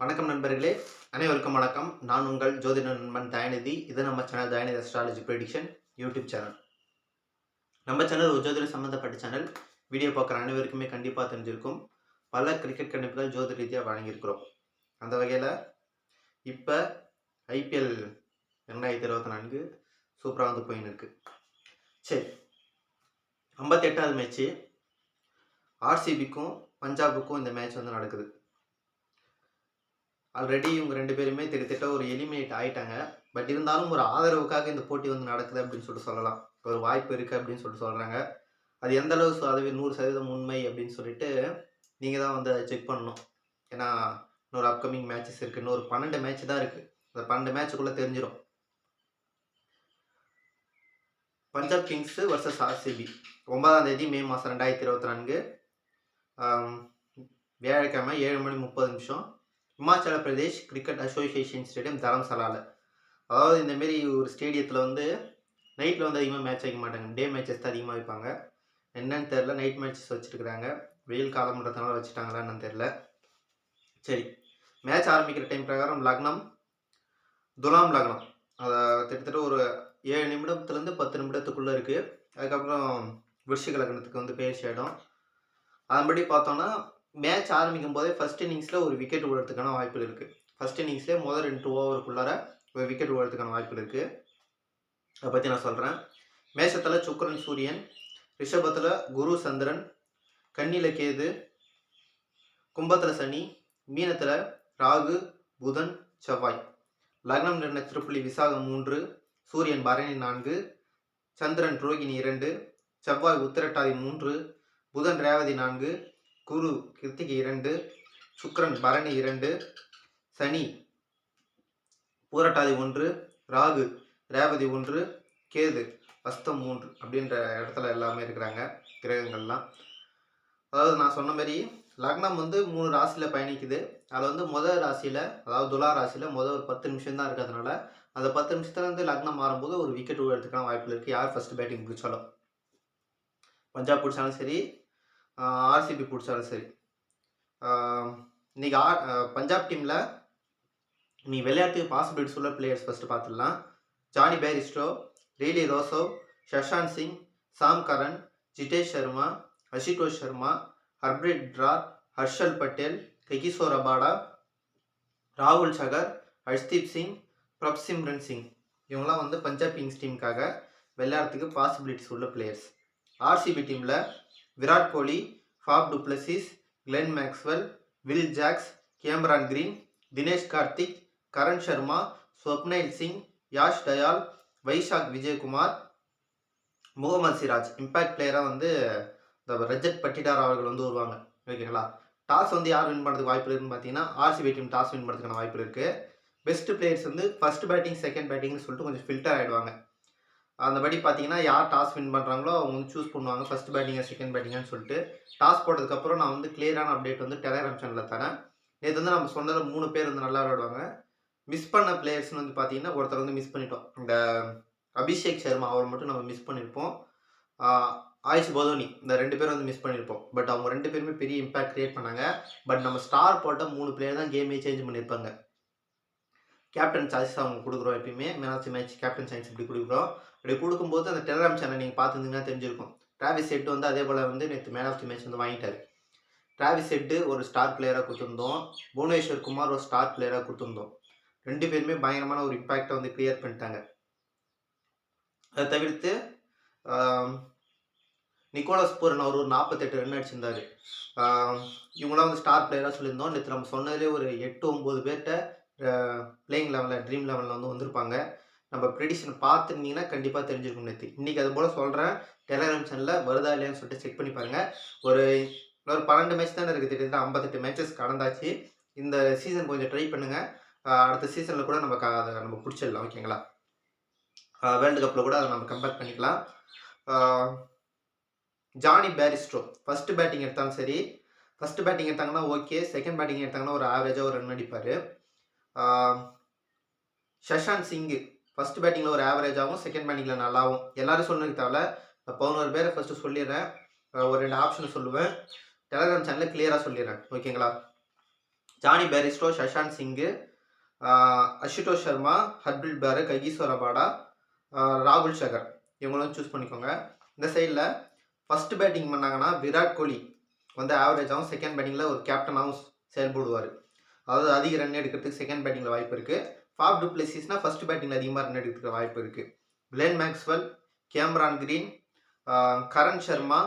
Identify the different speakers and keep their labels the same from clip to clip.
Speaker 1: வணக்கம் நண்பர்களே அனைவருக்கும் வணக்கம். நான் உங்கள் ஜோதிட நண்பன் தயநிதி. இது நம்ம channel Dayanidhi astrology prediction YouTube channel நம்ம சேனல் ஒரு ஜோதிட சம்மந்தப்பட்ட சேனல் வீடியோ பார்க்குற அனைவருக்குமே கண்டிப்பாக தெரிஞ்சிருக்கும். பல கிரிக்கெட் கணிப்புகள் ஜோதிட ரீதியாக வழங்கியிருக்கிறோம். அந்த வகையில் இப்போ ஐபிஎல் ரெண்டாயிரத்தி இருபத்தி நான்கு சூப்பராக வந்து போயின்னு இருக்கு. சரி ஐம்பத்தெட்டாவது மேட்ச்சு ஆர்சிபிக்கும் பஞ்சாபுக்கும் இந்த மேட்ச் வந்து நடக்குது. ஆல்ரெடி இவங்க ரெண்டு பேருமே கிட்டத்தட்ட ஒரு எலிமினேட் ஆகிட்டாங்க பட் இருந்தாலும் ஒரு ஆதரவுக்காக இந்த போட்டி வந்து நடக்குது அப்படின்னு சொல்லிட்டு சொல்லலாம். ஒரு வாய்ப்பு இருக்குது அப்படின்னு சொல்லிட்டு சொல்கிறாங்க அது எந்த அளவு அதுவே நூறு சதவீதம் உண்மை அப்படின்னு சொல்லிட்டு நீங்கள் தான் வந்து அதை செக் பண்ணணும். ஏன்னா இன்னொரு அப்கமிங் மேட்சஸ் இருக்குது இன்னொரு பன்னெண்டு மேட்ச் தான் இருக்குது அந்த பன்னெண்டு மேட்சுக்குள்ளே தெரிஞ்சிடும் பஞ்சாப் கிங்ஸு வர்சஸ் ஆர்சிபி ஒன்பதாம் தேதி மே மாதம் ரெண்டாயிரத்தி இருபத்தி நான்கு. வியாழக்கிழமை ஏழு மணி முப்பது நிமிஷம். Himachal Pradesh cricket association stadium தரம்சலாவில் அதாவது இந்தமாரி ஒரு ஸ்டேடியத்தில் வந்து நைட்டில் வந்து அதிகமாக மேட்ச் வைக்க மாட்டாங்க. டே மேட்சஸ் தான் அதிகமாக வைப்பாங்க. என்னன்னு தெரில நைட் மேட்சஸ் வச்சுருக்குறாங்க. வெயில் காலம்ன்றதுனால வச்சுட்டாங்களா என்னன்னு தெரில சரி. மேட்ச் ஆரம்பிக்கிற டைம் பிரகாரம் லக்னம் துலாம் லக்னம். அதை கிட்டத்தட்ட ஒரு ஏழு நிமிடத்துலேருந்து பத்து நிமிடத்துக்குள்ளே இருக்குது அதுக்கப்புறம் விருஷிக லக்னத்துக்கு வந்து பயிற்சி ஆகிடும் அதன்படி பார்த்தோன்னா மேட்ச் ஆரம்பிக்கும் போதே ஃபர்ஸ்ட் இன்னிங்ஸில் ஒரு விக்கெட் விடுறதுக்கான வாய்ப்புகள் இருக்குது ஃபர்ஸ்ட் இன்னிங்ஸ்லேயே முதல் ரெண்டு ஓவருக்குள்ளார ஒரு விக்கெட் விடுறதுக்கான வாய்ப்புகள் இருக்குது அதை பற்றி நான் சொல்கிறேன் மேஷத்தில் சுக்கரன் சூரியன் ரிஷபத்தில் குரு சந்திரன் கண்ணில கேது கும்பத்தில் சனி மீனத்தில் ராகு புதன் செவ்வாய். லக்னம் நட்சத்திரப்புள்ளி விசாகம் மூன்று சூரியன் பரணி நான்கு சந்திரன் ரோகிணி இரண்டு செவ்வாய் உத்திரட்டாதி மூன்று புதன் ரேவதி நான்கு குரு கிருத்திகை இரண்டு சுக்ரன் பரணி இரண்டு சனி பூரட்டாதி ஒன்று ராகு ரேவதி ஒன்று கேது அஸ்தம் மூன்று அப்படின்ற இடத்துல எல்லாமே இருக்கிறாங்க கிரகங்கள்லாம். அதாவது நான் சொன்ன மாதிரி லக்னம் வந்து மூணு ராசியில் பயணிக்குது. அதில் வந்து முதல் ராசியில் அதாவது துலா ராசியில் முதல் ஒரு பத்து நிமிஷம் தான் இருக்கிறதுனால அந்த பத்து நிமிஷத்துல இருந்து லக்னம் மாறும்போது ஒரு விக்கெட் விழுறதுக்கான வாய்ப்பு இருக்குது யார் ஃபஸ்ட்டு பேட்டிங் பிடிச்சாலும் பஞ்சாப் பிடிச்சாலும் சரி ஆர்சிபி பிடிச்சாலும் சரி. இன்றைக்கி இன்னைக்கு ஆ பஞ்சாப் டீமில் நீ விளையாட்டுக்கு பாசிபிலிட்டிஸ் உள்ள பிளேயர்ஸ் ஃபஸ்ட்டு பார்த்துடலாம். Jonny Bairstow Rilee Rossouw Shashank Singh Sam Curran Jitesh Sharma Ashutosh Sharma Harpreet Brar Harshal Patel Kagiso Rabada ராகுல் சகர் ஹர்ஷ்தீப் சிங் பிரப்சிம்ரன் சிங். இவங்களாம் வந்து பஞ்சாப் கிங்ஸ் டீமுக்காக விளையாடுறதுக்கு பாசிபிலிட்டிஸ் உள்ள பிளேயர்ஸ் ஆர்சிபி டீமில் Virat Kohli Faf du Plessis Glenn Maxwell Will Jacks Cameron Green Dinesh Karthik Karan Sharma Swapnil Singh Yash Dayal Vyshak Vijaykumar Mohammed Siraj. Impact பிளேயராக வந்து இந்த ரஜத் பட்டிடார் அவர்கள் வந்து வருவாங்க. ஓகேங்களா? டாஸ் வந்து யார் வின் பண்ணுறதுக்கு வாய்ப்பு இருக்குன்னு பார்த்தீங்கன்னா ஆர்சிபி டீம் டாஸ் வின் பண்ணுறதுக்கான வாய்ப்பு இருக்குது பெஸ்ட் பிளேயர்ஸ் வந்து ஃபஸ்ட் பேட்டிங் செகண்ட் பேட்டிங்னு சொல்லிட்டு கொஞ்சம் ஃபில்டர் ஆகிடுவாங்க அந்தபடி பார்த்தீங்கன்னா யார் டாஸ் வின் பண்ணுறாங்களோ அவங்க வந்து சூஸ் பண்ணுவாங்க. ஃபஸ்ட் பேட்டிங்காக செகண்ட் பேட்டிங்கான்னு சொல்லிட்டு டாஸ் போட்டதுக்கப்புறம் நான் வந்து கிளியரான அப்டேட் வந்து டெலகிராம் சேனலில் தரேன். நேற்று வந்து நம்ம சொன்னதில் மூணு பேர் வந்து நல்லா விளையாடுவாங்க. மிஸ் பண்ண பிளேயர்ஸ்னு வந்து பார்த்தீங்கன்னா ஒருத்தர் வந்து மிஸ் பண்ணிட்டோம். இந்த அபிஷேக் சர்மா அவர் மட்டும் நம்ம மிஸ் பண்ணியிருப்போம் ஆயுஷ் போதோனி இந்த ரெண்டு பேரும் வந்து மிஸ் பண்ணியிருப்போம் பட் அவங்க ரெண்டு பேருமே பெரிய இம்பாக்ட் க்ரியேட் பண்ணாங்க. பட் நம்ம ஸ்டார் போட்ட மூணு பிளேயர் தான் கேமே சேஞ்ச் பண்ணியிருப்பாங்க கேப்டன் சாய்ஸ் அவங்க கொடுக்குறோம் எப்பயுமே. Man of the match captain choice இப்படி கொடுக்குறோம். அப்படி கொடுக்கும்போது அந்த டெலிகிராம் சேனல் நீங்கள் பார்த்துருந்தீங்கன்னா தெரிஞ்சிருக்கும். டிராவிஸ் செட் வந்து அதே போல் வந்து நேற்று மேன் ஆஃப் தி மேட்ச் வந்து வாங்கிட்டார். டிராவிஸ் செட்டு ஒரு ஸ்டார் பிளேயராக கொடுத்துருந்தோம். புவனேஸ்வர் குமார் ஒரு ஸ்டார் பிளேயராக கொடுத்துருந்தோம். ரெண்டு பேருமே பயங்கரமான ஒரு இம்பாக்டை வந்து கிளியர் பண்ணிட்டாங்க. அதை தவிர்த்து நிக்கோலஸ் பூரன் அவர் ஒரு நாற்பத்தெட்டு ரன் அடிச்சிருந்தார். இவங்களாம் வந்து ஸ்டார் பிளேயராக சொல்லியிருந்தோம். நேற்று நம்ம சொன்னதுலேயே ஒரு எட்டு ஒம்பது பேர்கிட்ட பிளேயிங் லெவலில் ட்ரீம் லெவலில் வந்து வந்திருப்பாங்க. நம்ம ப்ரெடிஷன் பார்த்துருந்தீங்கன்னா கண்டிப்பாக தெரிஞ்சிருக்கும் நேற்று இன்றைக்கி அது போல் சொல்கிறேன் டெலகிராம் சேனலில் வருதா இல்லையான்னு சொல்லிட்டு செக் பண்ணி பாருங்கள் ஒரு இன்னொரு பன்னெண்டு மேட்ச் தானே இருக்குது கிட்டத்தட்ட ஐம்பத்தெட்டு மேட்சஸ் கடந்தாச்சு. இந்த சீசன் கொஞ்சம் ட்ரை பண்ணுங்கள் அடுத்த சீசனில் கூட நம்ம க- அதை நம்ம பிடிச்சிடலாம். ஓகேங்களா வேர்ல்டு கப்பில் கூட அதை நம்ம கம்பேர் பண்ணிக்கலாம். ஜானி பேரிஸ்ட்ரோ ஃபஸ்ட்டு பேட்டிங் எடுத்தாலும் சரி. ஃபஸ்ட்டு பேட்டிங் எடுத்தாங்கன்னா ஓகே செகண்ட் பேட்டிங் எடுத்தாங்கன்னா ஒரு ஆவரேஜாக ஒரு ரன் அடிப்பார். ஷஷாந்த் சிங்கு. ஃபஸ்ட் பேட்டிங்கில் ஒரு ஆவரேஜாகவும் செகண்ட் பேட்டிங்கில் நல்லாவும். எல்லாரும் சொன்னதுக்கு தேவை பதினோரு பேரை ஃபஸ்ட்டு சொல்லிடுறேன். ஒரு ரெண்டு ஆப்ஷன் சொல்லுவேன். டெலகிராம் சேனலில் கிளியராக சொல்லிடுறேன். ஓகேங்களா ஜானி பேரிஸ்டோ சஷாந்த் சிங்கு அஷுடோ அஷுதோஷ் சர்மா ஹர்பில் பேரு கைகீஸ்வர பாடா ராகுல் சகர் இவங்களும் சூஸ் பண்ணிக்கோங்க. இந்த சைடில் ஃபர்ஸ்ட் பேட்டிங் பண்ணாங்கன்னா விராட் கோலி வந்து ஆவரேஜாகவும் செகண்ட் பேட்டிங்கில் ஒரு கேப்டனாகவும் செயல்படுவார். அதாவது அதிக ரன் எடுக்கிறதுக்கு செகண்ட் பேட்டிங்கில் வாய்ப்பு இருக்குது ஃபாப் டுப்ளசிஸ்னால் ஃபர்ஸ்ட் பேட்டிங்கில் அதிகமாக ரன் எடுக்கிறதுக்கு வாய்ப்பு இருக்குது Glenn Maxwell Cameron Green Karan Sharma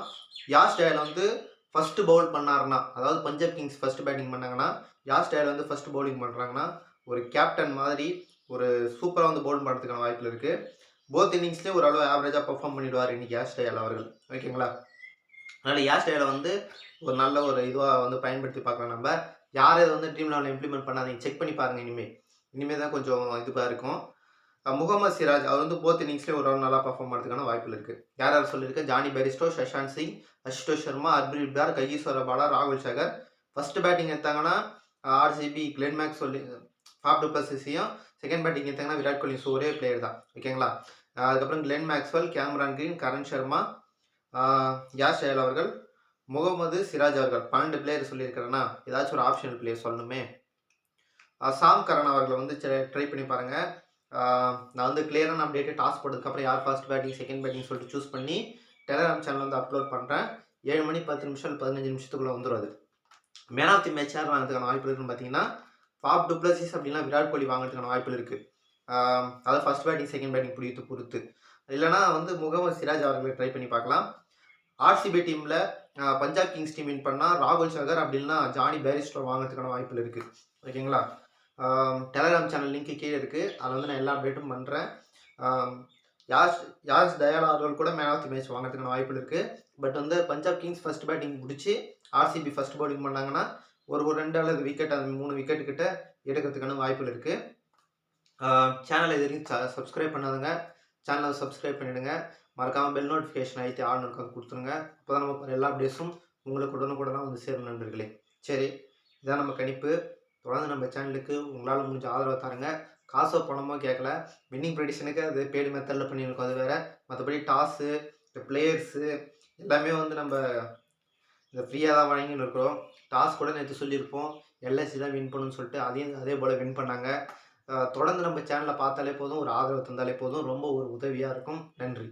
Speaker 1: Yash Dayal வந்து ஃபஸ்ட்டு பவுல் பண்ணாருன்னா அதாவது பஞ்சாப் கிங்ஸ் ஃபஸ்ட்டு பேட்டிங் பண்ணாங்கன்னா யாஸ் டயல் வந்து ஃபர்ஸ்ட் பவுலிங் பண்ணுறாங்கன்னா ஒரு கேப்டன் மாதிரி ஒரு சூப்பராக வந்து பவுல் பண்ணுறதுக்கான வாய்ப்பு இருக்குது போத் இன்னிங்ஸ்லேயே ஓரளவு ஆவரேஜாக பர்ஃபார்ம் பண்ணிடுவார் இன்னைக்கு யாஸ் டயல் அவர்கள். ஓகேங்களா அதனால் யாஸ் டயலை வந்து ஒரு நல்ல ஒரு இதுவாக வந்து பயன்படுத்தி பார்க்கலாம். நம்ம யார் இதை வந்து ட்ரீம் லெவலில் இம்ப்ளிமெண்ட் பண்ணாதீங்க. செக் பண்ணி பாருங்கள் இனிமேல் இனிமேல் தான் கொஞ்சம் இதுவாக இருக்கும். முகமது சிராஜ் அவர் வந்து போத் இன்னிங்ஸ்லேயே ஒரு நல்லா பர்ஃபார்ம் பண்ணுறதுக்கான வாய்ப்பு இருக்குது யார் யார் சொல்லியிருக்கேன் ஜானி பெரிஸ்டோ சஷாந்த் சிங் அஷுதோஷ் சர்மா அர்பில் பிடார் கையீஸ்வர பாலா ராகுல் சகர். ஃபர்ஸ்ட் பேட்டிங் எடுத்தாங்கன்னா ஆர்சிபி கிளென் மேக்ஸ் சொல்லி ஃபாப் டுப்ளசிஸையும் செகண்ட் பேட்டிங் எடுத்தாங்கன்னா விராட் கோலி ஸோ ஒரே பிளேயர் தான். ஓகேங்களா அதுக்கப்புறம் Glenn Maxwell Cameron Green Karan Sharma Yash அயல் அவர்கள் முகமது சிராஜ் அவர்கள். பன்னெண்டு பிளேயர் சொல்லியிருக்கிறேன்னா ஏதாச்சும் ஒரு ஆப்ஷனல் பிளேயர் சொல்லணுமே. சாம் கரன் அவர்களை வந்து ட்ரை பண்ணி பாருங்க. நான் வந்து கிளியரான அப்டேட்டு டாஸ் போட்டதுக்கப்புறம் யார் ஃபர்ஸ்ட் பேட்டிங் செகண்ட் பேட்டிங் சொல்லிட்டு சூஸ் பண்ணி டெலகிராம் சேனல் வந்து அப்லோட் பண்ணுறேன் ஏழு மணி பத்து நிமிஷம் பதினஞ்சு நிமிஷத்துக்குள்ளே வந்துடும் அது. மேன் ஆஃப் தி மேட்ச் யார் வாங்கிறதுக்கான வாய்ப்பு இருக்குன்னு பார்த்தீங்கன்னா பாப் டுப்ளசிஸ் அப்படின்னா விராட் கோலி வாங்குறதுக்கான வாய்ப்பு இருக்குது அதாவது ஃபர்ஸ்ட் பேட்டிங் செகண்ட் பேட்டிங் பிடித்து பொறுத்து. இல்லைனா வந்து முகமது சிராஜ் அவர்களை ட்ரை பண்ணி பார்க்கலாம். ஆர்சிபி டீமில் பஞ்சாப் கிங்ஸ் டீம் வின் பண்ணால் ராகுல் சகர் அப்படின்னா ஜானி பேரிஸ்டோ வாங்கிறதுக்கான வாய்ப்புகள் இருக்குது ஓகேங்களா? டெலகிராம் சேனல் லிங்க் கீழே இருக்குது அதில் வந்து நான் எல்லா அப்டேட்டும் பண்ணுறேன் யாஸ் யாஸ் தயாலா அவர்கள் கூட மேன் ஆஃப் தி மேட்ச் வாங்குறதுக்கான வாய்ப்புகள் இருக்குது பட் வந்து பஞ்சாப் கிங்ஸ் ஃபர்ஸ்ட் பேட்டிங் பிடிச்சி ஆர்சிபி ஃபர்ஸ்ட் பவுலிங் பண்ணாங்கன்னா ஒரு ஒரு ரெண்டு அல்லது விக்கெட் அந்த மூணு விக்கெட் கிட்ட எடுக்கிறதுக்கான வாய்ப்புகள் இருக்குது சேனலை இது வரைக்கும் சப்ஸ்கிரைப் பண்ணாதுங்க. சேனலை சப்ஸ்கிரைப் பண்ணிவிடுங்க மறக்காமல் பெல் நோட்டிஃபிகேஷன் ஐத்தி ஆன் இருக்காது கொடுத்துருங்க. அப்போ தான் நம்ம எல்லா அப்டேட்ஸும் உங்களுக்கு உடனுக்குடனாக வந்து சேரும் நண்பர்களே. சரி இதான் நம்ம கணிப்பு. தொடர்ந்து நம்ம சேனலுக்கு உங்களால் முடிஞ்ச ஆதரவை தாருங்க. காசோ பணமோ கேட்கல வின்னிங் ப்ரெடிஷனுக்கு அது பேடு மெத்தடில் பண்ணியிருக்கோம் அது வேறு. மற்றபடி டாஸு இந்த பிளேயர்ஸு எல்லாமே வந்து நம்ம இந்த ஃப்ரீயாக தான் வழங்கின்னு இருக்கிறோம். டாஸ் கூட நேற்று சொல்லியிருப்போம். எல்எஸ்சி தான் வின் பண்ணுன்னு சொல்லிட்டு அதையும் அதே போல் வின் பண்ணாங்க. தொடர்ந்து நம்ம சேனலை பார்த்தாலே போதும் ஒரு ஆதரவு தந்தாலே போதும். ரொம்ப ஒரு உதவியாக இருக்கும். நன்றி.